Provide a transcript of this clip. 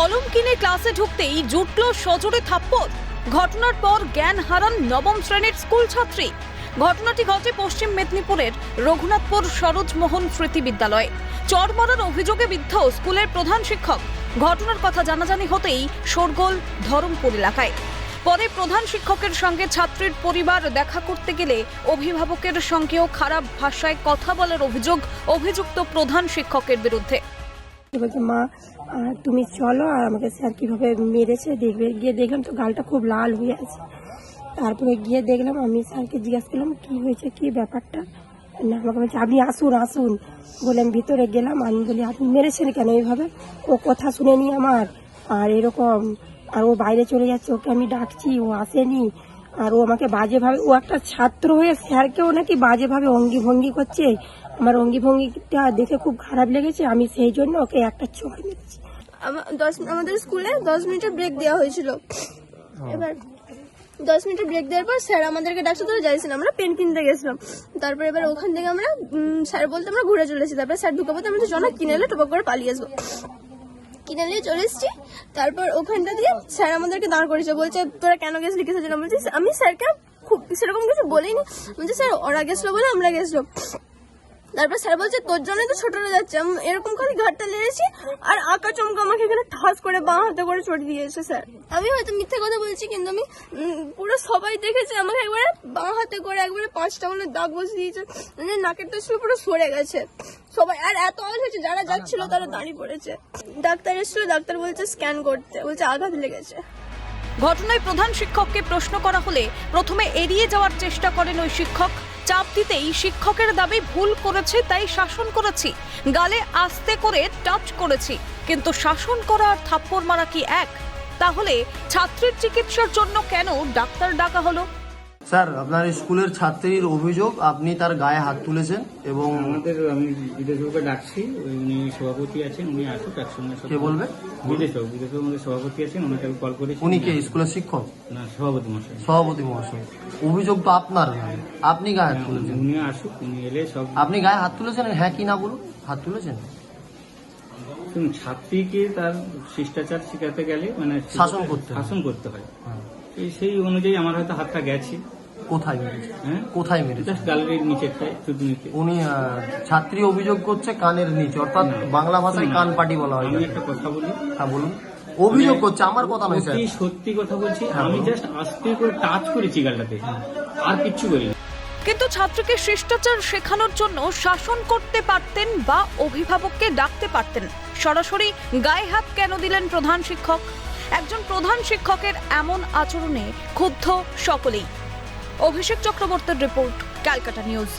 কলম কিনে ক্লাসে ঢুকতেই জুটল সজোরে থাপ্পড়। ঘটনার পর জ্ঞান হারান নবম শ্রেণির স্কুল ছাত্রী। ঘটনাটি ঘটে পশ্চিম মেদিনীপুরের রঘুনাথপুর সরোজমোহন স্মৃতি বিদ্যালয়ে। চর চরমরার অভিযোগে বিদ্ধ স্কুলের প্রধান শিক্ষক। ঘটনার কথা জানাজানি হতেই শোরগোল ধরমপুর এলাকায়। পরে প্রধান শিক্ষকের সঙ্গে ছাত্রীর পরিবার দেখা করতে গেলে অভিভাবকের সঙ্গেও খারাপ ভাষায় কথা বলার অভিযোগ অভিযুক্ত প্রধান শিক্ষকের বিরুদ্ধে। বলছে মা তুমি চলো আর আমাকে স্যার কীভাবে মেরেছে দেখবে। গিয়ে দেখলাম তো গালটা খুব লাল হয়ে আছে। তারপরে গিয়ে দেখলাম আমি স্যারকে জিজ্ঞাসা করলাম, কি হয়েছে? কি ব্যাপারটা? না, আমাকে বলছে, আপনি আসুন আসুন। বলে আমি ভিতরে গেলাম। আমি বলি, আপনি মেরেছেন কেন এইভাবে ও কথা শুনেনি আমার। আর এরকম, আর ও বাইরে চলে যাচ্ছে, ওকে আমি ডাকছি, ও আসেনি। আর ও আমাকে বাজেভাবে ও একটা ছাত্র হয়ে স্যারকেও নাকি বাজেভাবে অঙ্গি ভঙ্গি করছে। আমার অঙ্গি ভঙ্গিটা দেখে খুব খারাপ লেগেছে আমি সেই জন্য ওকে একটা চড় মেরেছি দশ আমাদের স্কুলে দশ মিনিটের ব্রেক দেওয়া হয়েছিল। এবার দশ মিনিটের ব্রেক দেওয়ার পর স্যার আমাদেরকে ডাকছে ধরে যাইছিলাম আমরা পেন কিনতে গেছিলাম। তারপর এবার ওখান থেকে আমরা স্যার বলতে আমরা ঘুরে চলেছি। তারপরে স্যার ঢুকে বলতে আমরা জনা কিনে এলে টোপাক করে পালিয়ে আসব। কিনে নিয়ে চলে এসেছি। তারপর ওখানটা দিয়ে স্যার আমাদেরকে দাঁড় করেছে বলছে, তোরা কেন গেছিলি? কিছু জন্য বলছিস আমি স্যারকে খুব সেরকম কিছু বলিনি। বলছে, স্যার, ওরা গেছিল বলে আমরা গেছিলাম। তারপর স্যার বলছে, তোর জন্যই তো ছোটরা যাচ্ছে। আমি এরকম খালি ঘাটটা লেড়েছি আর আঁকা চমকা আমাকে এখানে ঠাস করে বাঁ হাতে করে চড়ে দিয়েছে, স্যার। আমি হয়তো মিথ্যে কথা বলছি, কিন্তু আমি পুরো সবাই দেখেছে, আমাকে একবারে বাঁ হাতে করে একবারে পাঁচটা মনে দাগ বসে দিয়েছে। মানে নাকের তো পুরো সরে গেছে। সবাই, আর এত আওয়াজ হয়েছে, যারা যাচ্ছিল তারা দাঁড়িয়ে পড়েছে। ডাক্তার এসেছিল, ডাক্তার বলছে, স্ক্যান করতে। বলছে, আঘাত লেগেছে। ঘটনায় প্রধান শিক্ষককে প্রশ্ন করা হলে প্রথমে এড়িয়ে যাওয়ার চেষ্টা করেন ওই শিক্ষক। চাপ দিতেই শিক্ষকের দাবি ভুল করেছে, তাই শাসন করেছি। গালে আস্তে করে টাচ করেছি, কিন্তু শাসন করার আর থাপ্পড় মারা কি এক? তাহলে ছাত্রীর চিকিৎসার জন্য কেন ডাক্তার ডাকা হলো? স্যার আপনার স্কুলের ছাত্রীর অভিযোগ আপনি তার গায়ে হাত তুলেছেন এবং আমাদের আমি বিদেশবাবুকে ডাকছি উনি সভাপতি আছেন উনি আসুক একসঙ্গে কে বলবে? বিদেশবাবু বিদেশবাবু আমাদের সভাপতি আছেন ওনাকে আমি কল করেছি উনি কে স্কুলের শিক্ষক? না সভাপতি মশাই। সভাপতি মহাশয় অভিযোগ তো আপনার আপনি গায়ে হাত তুলেছেন। উনি আসুক উনি এলে সব আপনি গায়ে হাত তুলেছেন? হ্যাঁ কি না বলুন? হাত তুলেছেন? ছাত্রীকে তার শিষ্টাচার শেখাতে গেলে মানে শাসন করতে হয়। শাসন করতে হয়। হ্যাঁ। এই- সেই অনুযায়ী আমার হয়তো হাতটা গেছে। কোথায় মেরেছে? হ্যাঁ? কোথায় মেরেছে? গ্যালারির নিচে উনি ছাত্রী অভিযোগ করছে কানের নিচে অর্থাৎ বাংলা ভাষায় কান পাটি বলা হয় আমি একটা কথা বলি। হ্যাঁ বলুন। অভিযোগ করছে আমার কথা নয় স্যার। সত্যি কথা বলছি হ্যাঁ, আমি জাস্ট আস্তে করে টাচ করেছি গালটাতে। আর কিচ্ছু করিনি কিন্তু ছাত্রকে শিষ্টাচার শেখানোর জন্য শাসন করতে পারতেন বা অভিভাবককে ডাকতে পারতেন। সরাসরি গায়ে হাত কেন দিলেন প্রধান শিক্ষক? একজন প্রধান শিক্ষকের এমন আচরণে ক্ষুব্ধ সকলেই। অভিষেক চক্রবর্তীর রিপোর্ট ক্যালকাটা নিউজ।